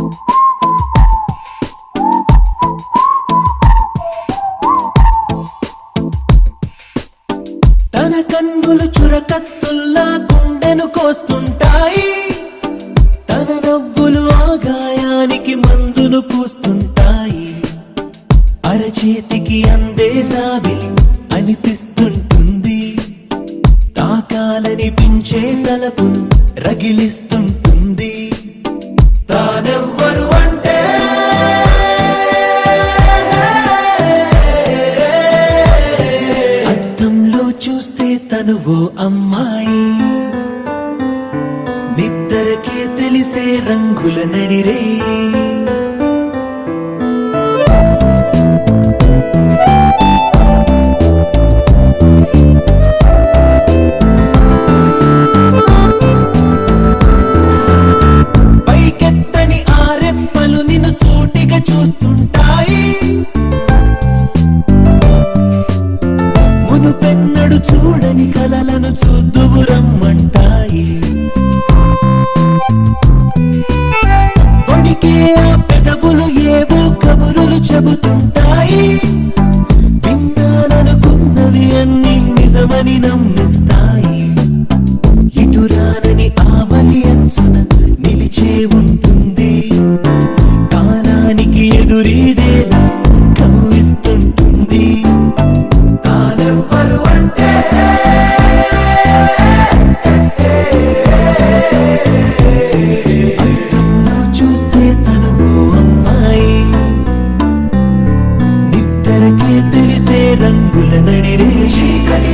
తన కన్నులు చురకత్తుల్లా గుండెను కోస్తుంటాయి. తన నవ్వులు ఆగాయానికి గాయానికి మందులు పూస్తుంటాయి. అరచేతికి అందే జాబిలి అనిపిస్తుంటుంది. తాకాలని పించే తలపును రగిలిస్తు తానెవ్వరు అంటే? అద్దంలో చూస్తే తను ఓ అమ్మాయి. నిద్దరకే తెలిసే రంగుల నడిరే. మునుపెన్నడు చూడని కలలను చూద్దువు రమ్మంటాయి. వణికే నడిరే చీకటి